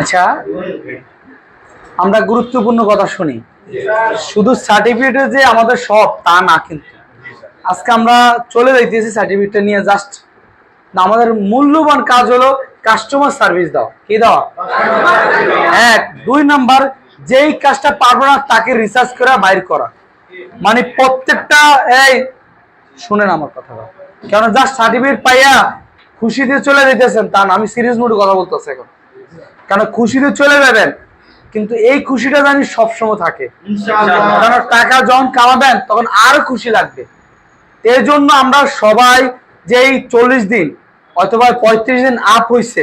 আচ্ছা আমরা গুরুত্বপূর্ণ কথা শুনি। শুধু সার্টিফিকেটে যে আমাদের সব, তা না কিন্তু। আজকে আমরা চলে যাইতেছি সার্টিফিকেটটা নিয়ে জাস্ট না, আমাদের মূল্যবান কাজ হলো কাস্টমার সার্ভিস দাও কি দেওয়া? এক, দুই নাম্বার, যেই কাজটা পারব না তাকে রিসার্চ করা বাইর করা। মানে প্রত্যেকটা, এই শুনেন আমার কথাটা। কেন জাস্ট সার্টিফিকেট পাইয়া খুশিতে চলে যেতেছেন তা না আমি সিরিয়াস মুডে কথা বলতেছি এখন। কেন খুশিতে চলে যাবেন কিন্তু এই খুশিটা জানি সবসময় থাকে। কারণ টাকা যখন কামাবেন তখন আরও খুশি লাগবে। এই জন্য আমরা সবাই যে এই চল্লিশ দিন অথবা পঁয়ত্রিশ দিন আপ হইছে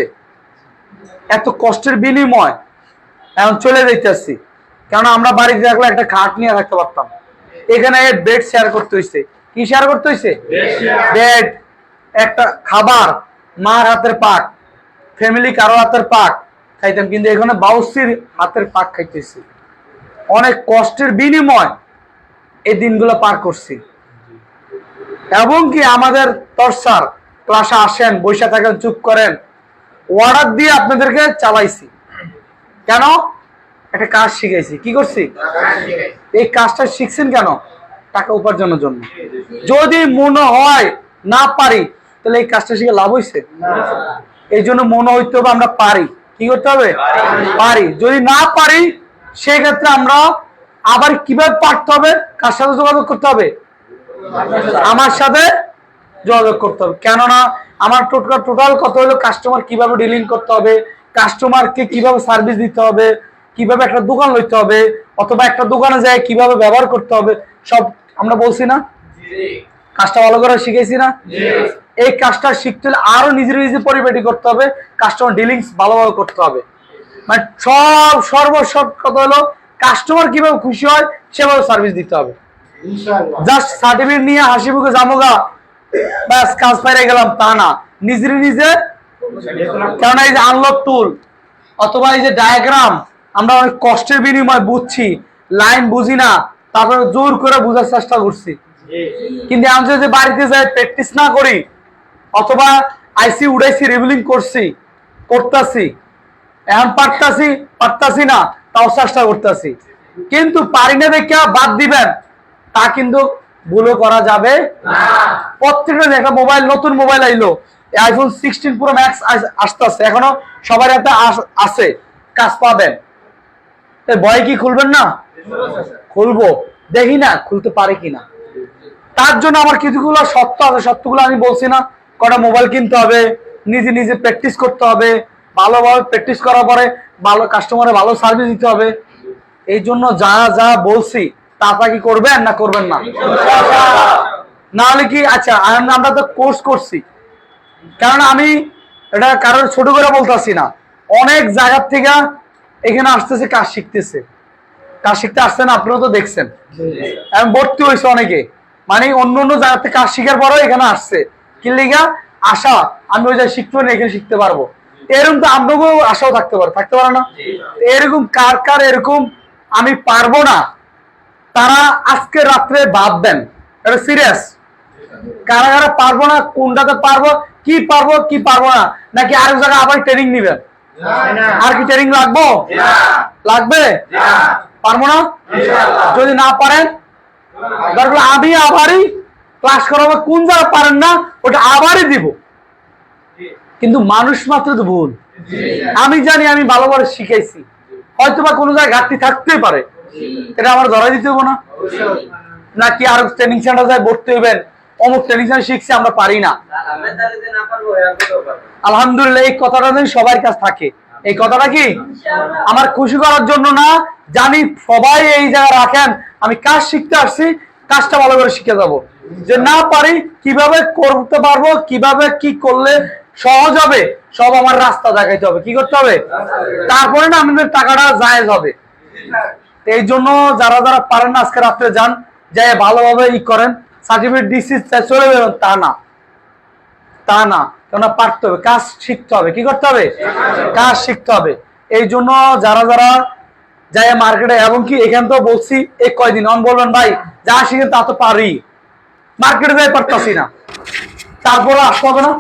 এত কষ্টের বিনিময় এখন চলে যাইতেছি। কারণ আমরা বাড়িতে থাকলে একটা খাট নিয়ে থাকতে পারতাম। এখানে বেড শেয়ার করতে হইছে। কি শেয়ার করতে হয়েছে বেড একটা খাবার মার হাতের পাক ফ্যামিলি কারও হাতের পাক খাইতাম কিন্তু এখানে বাউসির হাতের পাক খাইতেছি অনেক কষ্টের বিনিময় এই দিনগুলো পার করছি। এবং কি আমাদের তরসার ক্লাসে আসেন বৈশা থাকেন চুপ করেন অর্ডার দিয়ে আপনাদেরকে চালাইছি। কেন? একটা কাজ শিখাইছি। কি করছি? এই কাজটা শিখছেন কেন? টাকা উপার্জনের জন্য। যদি মনে হয় না পারি তাহলে এই কাজটা শিখে লাভ হয়েছে এই জন্য মনে হইতে হবে আমরা পারি। কি করতে হবে? পারি। যদি না পারি সেক্ষেত্রে আমরা আবার কীভাবে পারতে হবে? কার সাথে যোগাযোগ করতে হবে? আমার সাথে যোগাযোগ করতে হবে। কেননা আমার টোটাল টোটাল কত হলো? কাস্টমার কীভাবে ডিলিং করতে হবে? কাস্টমারকে কীভাবে সার্ভিস দিতে হবে? কীভাবে একটা দোকান লইতে হবে? অথবা একটা দোকানে যায় কীভাবে ব্যবহার করতে হবে? সব আমরা বলছি না? কাজটা ভালো করে শিখেছি না? এই কাজটা শিখতে হলে আরও নিজের নিজে পরিপাটি করতে হবে কাস্টমার ডিলিংস ভালোভাবে করতে হবে। মানে সব সর্বসব কথা হলো কাস্টমার কীভাবে খুশি হয় সেভাবে সার্ভিস দিতে হবে। জাস্ট সার্টিফিকেট নিয়ে হাসি মুখে জামুগা ব্যাস কাজ পাইরে গেলাম তা না। নিজের নিজে কেননা এই যে আনলক টুল অথবা এই যে ডায়াগ্রাম আমরা অনেক কষ্টের বিনিময় বুঝছি লাইন বুঝি না তারপরে জোর করে বোঝার চেষ্টা করছি। কিন্তু আমি যদি বাড়িতে যাই প্র্যাকটিস না করি অথবা আইসি উড়াইছি রিভিলিং করছি করতেছি এখন পারতাছি পারতাছি না তাও চেষ্টা করতেছি। কিন্তু পারি না দেখে বাদ দিবেন তা কিন্তু ভুলও করা যাবে প্রত্যেকটা একটা মোবাইল নতুন মোবাইল আইলো। আইফোন সিক্সটিন প্রো ম্যাক্স আসতেছে এখনও সবার একটা আস- আছে কাজ পাবেন। ভয় কি খুলবেন না? খুলবো? দেখি না, খুলতে পারে কিনা। তার জন্য আমার কিছুগুলো সত্য আছে, সত্যগুলো আমি বলছি না। কটা মোবাইল কিনতে হবে, নিজে নিজে প্র্যাকটিস করতে হবে, ভালোভাবে প্র্যাকটিস করার পরে ভালো কাস্টমারে ভালো সার্ভিস দিতে হবে। এই জন্য যা যা বলছি, তা তা কি করবেন না করবেন না? নাহলে কি আচ্ছা আম- আমরা তো কোর্স করছি। কারণ আমি এটা কারোর ছোট করে বলতেছি না। অনেক জায়গার থেকে এখানে আসতেছে, কাজ শিখতেছে। কাজ শিখতে আসছেন আপনারা তো দেখছেন। এবং ভর্তি হয়েছে অনেকে। মানে অন্য অন্য জায়গা থেকে কাজ শিখার পরেও এখানে আসছে। কিলিগা আশা। আমি ওই জায়গায় শিখতে পারি এখানে শিখতে পারব। এরকম তো আপনাকেও আশাও থাকতে পারে থাকতে পারে না? এরকম কার কার এরকম আমি পারব না তারা আজকে রাত্রে ভাববেন এটা সিরিয়াস কারা কারা পারব না কোনটাতে পারব কি পারব কি পারব না নাকি আরেক জায়গায় আবার ট্রেনিং নিবেন? আর কি ট্রেনিং লাগবো? লাগবে? পারব না? যদি না পারেন আমি আবারই ক্লাস করাবো, কোন যারা পারেন না, ওটা আবারই দিব। কিন্তু মানুষ মাত্র তো ভুল। আমি জানি, আমি ভালোভাবে শিখাইছি। হয়তো বা কোনো জায়গায় ঘাটতি থাকতেই পারে। এটা আমার ধরা দিতে হব না। নাকি আর ট্রেনিং সেন্টার যায়, ভর্তি হইবেন। অমুক ট্রেনিং সেন্টার শিখছি, আমরা পারি না। আলহামদুলিল্লাহ, এই কথাটা যেন সবার কাছে থাকে। এই কথাটা কি? আমার খুশি করার জন্য না, জানি সবাই এই জায়গায় রাখেন। আমি কাজ শিখতে আসছি, কাজটা ভালো করে শিখে যাব। যে না পারি, কীভাবে করতে পারব, কীভাবে কি করলে সহজ হবে, সব আমার রাস্তা দেখাইতে হবে। কি করতে হবে? তারপরে না আমাদের টাকাটা জায়েজ হবে। এই জন্য যারা যারা পারেন আজকে রাত্রে যান যাই ভালোভাবে ই করেন। সার্টিফিকেট দিচ্ছি চলে যাবেন, তা না। তা না। কেননা পারতে হবে। কাজ শিখতে হবে। কি করতে হবে? কাজ শিখতে হবে। এই জন্য যারা যারা যায় মার্কেটে এবং কি এখান তো বলছি, এই কয়দিন অন বলবেন, ভাই, যা শিখেন তা তো পারি। মার্কেটে যাই পারতাছি না। তারপরে আসতে হবে না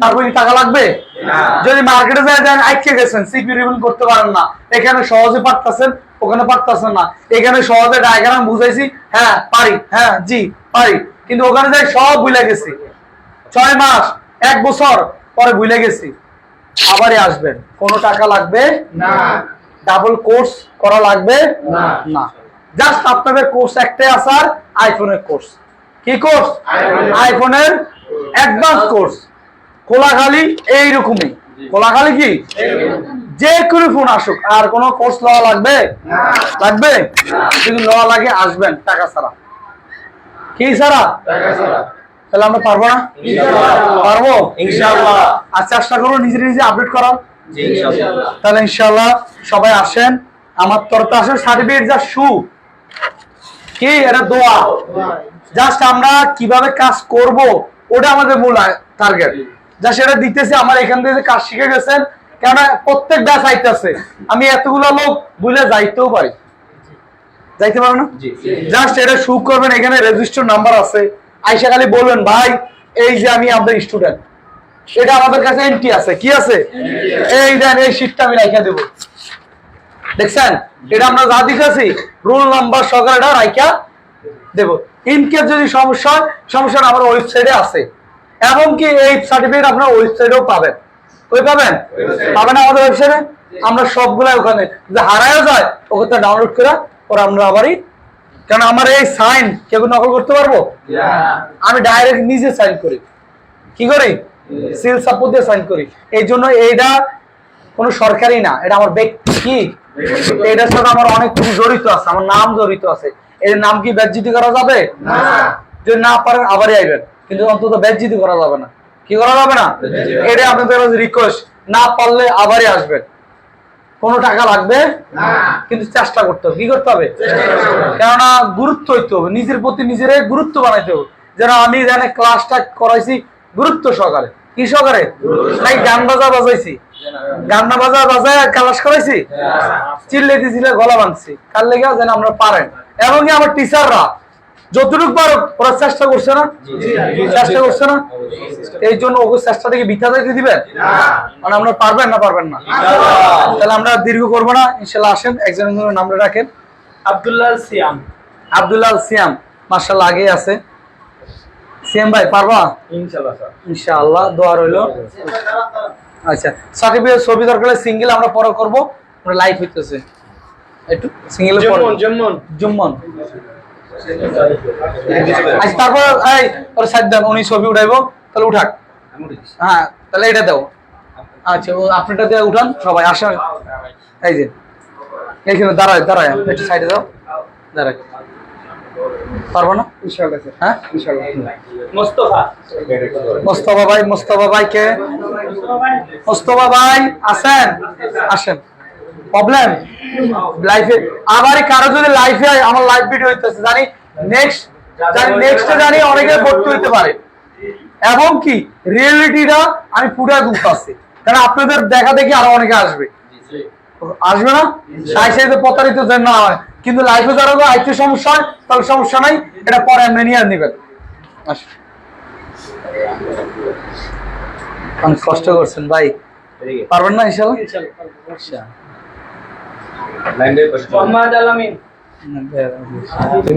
তারপরে কি টাকা লাগবে? যদি মার্কেটে যায় দেন আইকে গেছেন। সিপি করতে পারেন না। এখানে সহজে পারতাছেন, ওখানে পারতাছেন না। এখানে সহজে ডায়াগ্রাম বুঝাইছি হ্যাঁ পারি। হ্যাঁ জি, পারি। কিন্তু ওখানে যাই সব ভুলে গেছি। ছয় মাস এক বছর পরে ভুলে গেছি। আবারই আসবেন। কোনো টাকা লাগবে? না। ডাবল কোর্স করা লাগবে? না। জাস্ট আপনাদের কোর্স একটাই আসার আইফোনের কোর্স কি কোর্স আইফোনের অ্যাডভান্স কোর্স কোলাখালি এইরকমই। কোলাখালি কি? যে কোনো ফোন আসুক আর কোনো কোর্স লওয়া লাগবে? লাগবে? যদি লওয়া লাগে আসবেন টাকা ছাড়া। কি ছাড়া? টাকা ছাড়া। তাহলে আমরা পারব না? পারব। আর চেষ্টা করব নিজে নিজে আপডেট করার। তাহলে ইনশাল্লাহ সবাই আসেন। আমার তরফে আসেন সার্টিফিকেট যা সু। কি? এটা দোয়া। জাস্ট আমরা কীভাবে কাজ করব ওটা আমাদের মূল টার্গেট যা সেটা দিতেছে আমার এখান থেকে কাজ শিখে গেছেন। কেন প্রত্যেক ব্যাচ আইতেছে। আমি এতগুলো লোক বুঝলে যাইতেও পারি। যাইতে পারো না? জাস্ট এটা শু করবেন এখানে রেজিস্টার নাম্বার আছে। আইসা খালি বলবেন ভাই এই যে আমি আপনার স্টুডেন্ট এটা আমাদের কাছে এন্ট্রি আছে। কি আছে? এই দেন এই শীটটা আমি রাইখা দেবো। দেখছেন? এটা আমরা যা দিতেছি রোল নাম্বার সহকারে এটা রাইখা দেবো। ইনকেস যদি সমস্যা হয় সমস্যা আমার ওয়েবসাইটে আছে। এমনকি এই সার্টিফিকেট আপনার ওয়েবসাইটেও পাবেন। ওই পাবেন? পাবেন আমাদের ওয়েবসাইটে আমরা সবগুলাই ওখানে যে হারায় যায় ওখানে ডাউনলোড করে ওরা আমরা আবারই কারণ আমার এই সাইন কেউ নকল করতে পারব? আমি ডাইরেক্ট নিজে সাইন করি। কি করি? সিল সাপোর্ট দিয়ে সাইন করি। এই জন্য এইটা কোনো সরকারি না এটা আমার ব্যক্তি। কি এটার সাথে আমার অনেক কিছু জড়িত আছে আমার নাম জড়িত আছে। এর নাম কি ব্যাজিটি করা যাবে? না। যদি না পারেন আবারই আইবেন কিন্তু অন্তত ব্যাজিটি করা যাবে না। কি করা যাবে না? এটা আপনাদের রিকোয়েস্ট না পারলে আবারই আসবেন। কোনো টাকা লাগবে? কিন্তু চেষ্টা করতে হবে। কি করতে হবে। কেননা গুরুত্ব হইতে হবে। নিজের প্রতি নিজের গুরুত্ব বানাইতে হবে। যেন আমি জানে ক্লাসটা করাইছি গুরুত্ব সহকারে। কি সহকারে? নাই গান বাজা বাজাইছি। গান না বাজা বাজায় ক্লাস করাইছি? চিল্লে দিছিলে গলা বাঁধছি। কার লেগে যেন আমরা পারেন। এবং আমার টিচাররা যতটুকু পারো ওরা চেষ্টা করছে না? চেষ্টা করছে না? এই জন্য ওকে চেষ্টা থেকে বিথা দিতে দিবেন? মানে আমরা পারবেন না পারবেন না। তাহলে আমরা দীর্ঘ করব না ইনশাল্লাহ আসেন একজন একজনের নামটা রাখেন। আব্দুল্লাহ সিয়াম। আব্দুল্লাহ সিয়াম মার্শাল আগে আছে। সিয়াম ভাই পারবা? ইনশাআল্লাহ স্যার। ইনশাআল্লাহ দোয়া রইল। আচ্ছা সার্টিফিকেট ছবি দরকার সিঙ্গেল আমরা পরে করব আমরা লাইভ হইতেছে। একটু সিঙ্গেল জম্মন জম্মন। জুম্মন। আচ্ছা তারপর এই ওর সাইড দেন উনি ছবি উঠাইবো তাহলে উঠাক। হ্যাঁ তাহলে এটা দাও। আচ্ছা ও আপনারটা দিয়ে উঠান সবাই আসেন এই যে এইখানে দাঁড়ায় দাঁড়ায় একটু সাইডে দাও দাঁড়ায়। পারব না? হ্যাঁ? মোস্তফা। মোস্তফা ভাই মোস্তফা ভাই কে মোস্তফা ভাই আসেন। আসেন। প্রবলেম লাইফে আবার কারও যদি লাইফে আমার লাইভ ভিডিও হইতেছে জানি নেক্সট জানি নেক্সটে জানি অনেকে ভর্তি হইতে পারে। এবং কি? রিয়েলিটিটা আমি পুরা পুরো বুঝতেছি কারণ আপনাদের দেখা দেখি আরও অনেকে আসবে। আসবে না? সাই সাইতে প্রতারিত যেন না হয়। কিন্তু লাইফে যারা আইতে সমস্যা হয় তাহলে সমস্যা নাই এটা পরে এমনি নিয়ে নেবেন। অনেক কষ্ট করছেন ভাই। পারবেন না ইনশাল্লাহ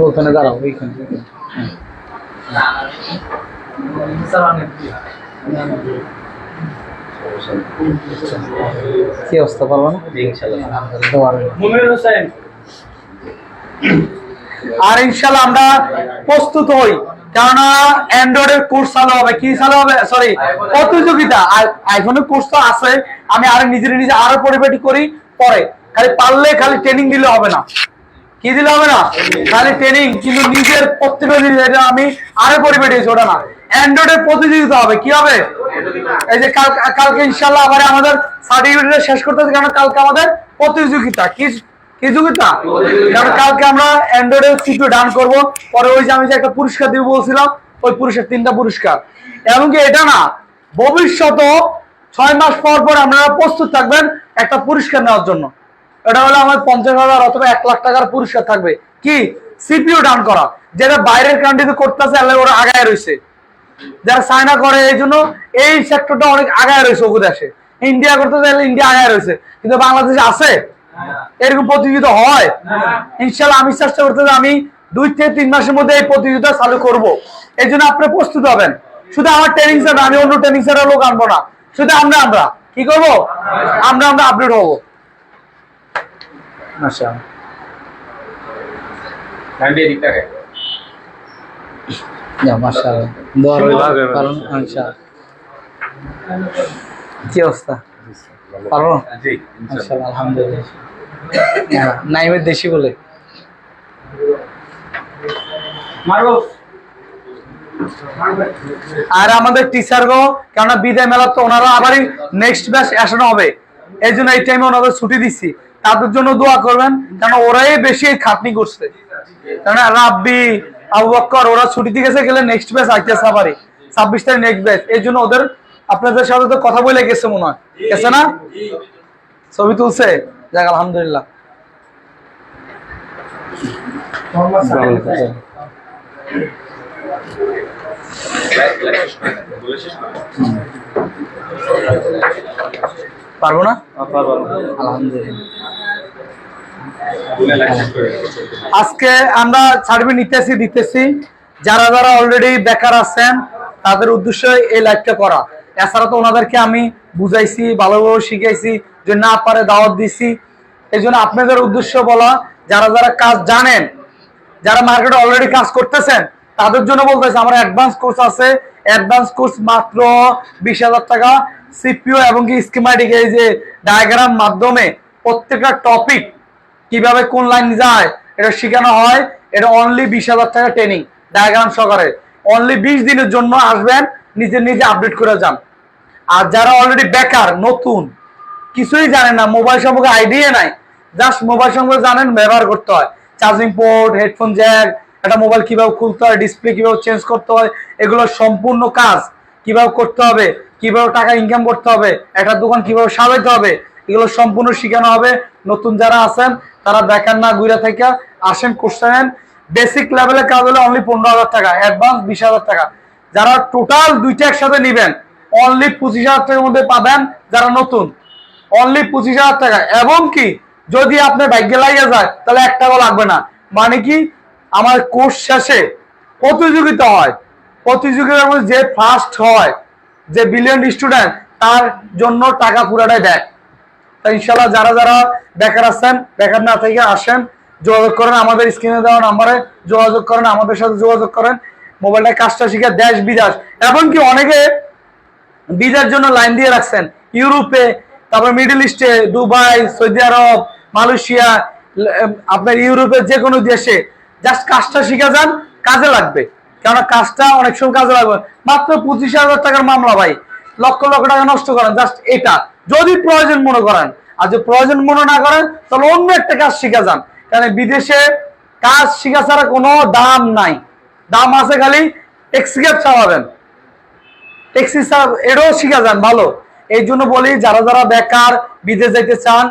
ওখানে দাঁড়াও ওইখানে। কি অবস্থা পারব না আর ইনশাল্লাহ আমরা প্রস্তুত হই কেননা অ্যান্ড্রয়েডের কোর্স চালু হবে। কি চালু হবে? সরি প্রতিযোগিতা। আইফোনের কোর্স তো আছে আমি আরও নিজের নিজে আরও পরিপাটি করি পরে। খালি পারলে খালি ট্রেনিং দিলে হবে না। কি দিলে হবে না? খালি ট্রেনিং কিন্তু নিজের প্রত্যেকটা আমি আরও পরিপাটি ওটা না। অ্যান্ড্রয়েডের প্রতিযোগিতা হবে, কি হবে? এই যে কালকে ইনশাল্লাহ আবার আমাদের সার্টিফিকেট শেষ করতে কারণ কালকে আমাদের প্রতিযোগিতা। কি কারণ কালকে আমরা অ্যান্ড্রয়েডের ডান করব, পরে ওই যে আমি যে একটা পুরস্কার দিব বলছিলাম, ওই পুরস্কার তিনটা পুরস্কার। এমনকি এটা না ভবিষ্যত ছয় মাস পর পর আপনারা প্রস্তুত থাকবেন একটা পুরস্কার নেওয়ার জন্য। এটা হলো আমার পঞ্চাশ হাজার অথবা এক লাখ টাকার পুরস্কার থাকবে। কি? সিপিইউ ডাউন করা। যেটা বাইরের কান্ট্রিতে করতেছে ওরা আগায় রয়েছে। যারা চায়না করে, এই জন্য এই সেক্টরটা অনেক আগায় রয়েছে ওগুলো দেশে ইন্ডিয়া করতে চাইলে ইন্ডিয়া আগায় রয়েছে। কিন্তু বাংলাদেশে আছে? এরকম প্রতিযোগিতা হয়? ইনশাল্লাহ আমি চেষ্টা করতে আমি দুই থেকে তিন মাসের মধ্যে এই প্রতিযোগিতা চালু করব। এই জন্য আপনি প্রস্তুত হবেন। শুধু আমার ট্রেনিং সেন্টার আমি অন্য ট্রেনিং সেন্টার লোক আনব না। শুধু আমরা আমরা। কি করব? আমরা আমরা আপডেট হব। আচ্ছা যা মাশাআল্লাহ দোয়া রইল হবে, হবে। কারণ ইনশাআল্লাহ কি অবস্থা পারব জি মাশাআল্লাহ আলহামদুলিল্লাহ হ্যাঁ, নাইমের দেশি বলে মারবো আর আমাদের টিচার গো কেননা বিদায় মেলা তো ওনারা আবার নেক্সট ব্যাচ আসানো হবে। এই জন্য এই টাইমে ওনাদের ছুটি দিচ্ছি। তাদের জন্য দোয়া করবেন কারণ ওরাই বেশি খাটনি করছে। রাব্বি, আবু বক্কর, ওরা ছুটিতে গেছে, গেলে নেক্সট ব্যাচ আইতেছে আবারই ছাব্বিশ তারিখ নেক্সট ব্যাচ এই জন্য ওদের আপনাদের সাথে তো কথা বলে গেছে মনে হয়। গেছে না? ছবি তুলছে? যাক, আলহামদুলিল্লাহ। শেষ করো। পারব না? আলহামদুলিল্লাহ। আজকে আমরা সার্ভে নিতেছি দিতেছি। যারা যারা অলরেডি বেকার আছেন তাদের উদ্দেশ্য এই লাইভটা করা। এছাড়া তো ওনাদেরকে আমি বুঝাইছি ভালোভাবে শিখাইছি যে না পারে দাওয়াত দিছি। এই জন্য আপনাদের উদ্দেশ্য বলা যারা যারা কাজ জানেন যারা মার্কেটে অলরেডি কাজ করতেছেন তাদের জন্য বলতেছে আমার অ্যাডভান্স কোর্স আছে অ্যাডভান্স কোর্স মাত্র বিশ হাজার টাকা। সিপিও এবং কি স্কিমাটিক এই যে ডায়াগ্রাম মাধ্যমে প্রত্যেকটা টপিক কীভাবে কোন লাইন যায়, এটা শেখানো হয়। এটা অনলি বিশ হাজার টাকা ট্রেনিং ডায়াগ্রাম সহকারে। অনলি বিশ দিনের জন্য আসবেন, নিজে নিজে আপডেট করে যান। আর যারা অলরেডি বেকার, নতুন, কিছুই জানেন না মোবাইল সম্পর্কে আইডিয়া নাই জাস্ট মোবাইল সম্পর্কে জানেন, ব্যবহার করতে হয়। চার্জিং পোর্ট হেডফোন জ্যাক একটা মোবাইল কীভাবে খুলতে হয় ডিসপ্লে কীভাবে চেঞ্জ করতে হয় এগুলো সম্পূর্ণ কাজ কীভাবে করতে হবে, কীভাবে টাকা ইনকাম করতে হবে, একটা দোকান কীভাবে সাজাইতে হবে, এগুলো সম্পূর্ণ শেখানো হবে। নতুন যারা আছেন, তারা বেকার না ঘুরে থেকে আসেন কোশ্চেন বেসিক লেভেলের কাজ হলে অনলি পনেরো হাজার টাকা অ্যাডভান্স বিশ হাজার টাকা। যারা টোটাল দুইটা একসাথে নিবেন অনলি পঁচিশ হাজার টাকার মধ্যে পাবেন যারা নতুন। অনলি পঁচিশ হাজার টাকা। এবং কি, যদি আপনার ভাগ্যে লাগে যায়, তাহলে এক টাকাও লাগবে না। মানে কি আমার কোর্স শেষে প্রতিযোগিতা হয়। প্রতিযোগিতার মধ্যে যে ফার্স্ট হয়, যে বিলিয়ন স্টুডেন্ট তার জন্য টাকা পুরাটাই দেয়। তা ইনশাল্লাহ যারা যারা বেকার আছেন, বেকার না থেকে আসেন, যোগাযোগ করেন আমাদের স্ক্রিনে দেওয়া নাম্বারে যোগাযোগ করেন, আমাদের সাথে যোগাযোগ করেন। মোবাইলটা কাজটা শিখে দেশ, বিদেশ, এমনকি অনেকে ভিসার জন্য লাইন দিয়ে রাখছেন। ইউরোপে, তারপর মিডল ইস্টে দুবাই, সৌদি আরব, মালয়েশিয়া আপনার ইউরোপের যে কোনো দেশে জাস্ট কাজটা শিখে যান, কাজে লাগবে। কেননা কাজটা অনেক সময় কাজে লাগবে। মাত্র পঁচিশ হাজার টাকার মামলা ভাই। লক্ষ লক্ষ টাকা নষ্ট করেন জাস্ট এটা। যদি প্রয়োজন মনে করেন। আর যদি প্রয়োজন মনে না করেন, তাহলে অন্য একটা কাজ শিখে যান। কারণ বিদেশে কাজ শিখা ছাড়া কোনো দাম নাই। দাম আছে খালি এক্সিকেট চালাবেন ট্যাক্সি এটাও শিখা যান, ভালো। এই জন্য বলি, যারা যারা বেকার, বিদেশ যাইতে চান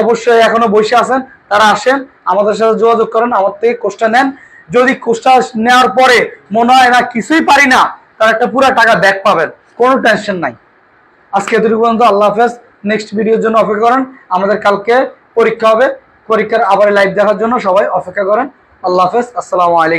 অবশ্যই এখনও বসে আছেন, তারা আসেন। আমাদের সাথে যোগাযোগ করেন, আমার থেকে কোর্সটা নেন। যদি কোর্সটা নেওয়ার পরে মনে হয় না কিছুই পারি না তার একটা পুরো টাকা ব্যাক পাবেন। কোনো টেনশন নাই। আজকে এতটুকু পর্যন্ত, আল্লাহ হাফেজ। নেক্সট ভিডিওর জন্য অপেক্ষা করেন। আমাদের কালকে পরীক্ষা হবে। পরীক্ষার আবার লাইভ দেখার জন্য সবাই অপেক্ষা করেন। আল্লাহ হাফেজ। আসসালামু আলাইকুম।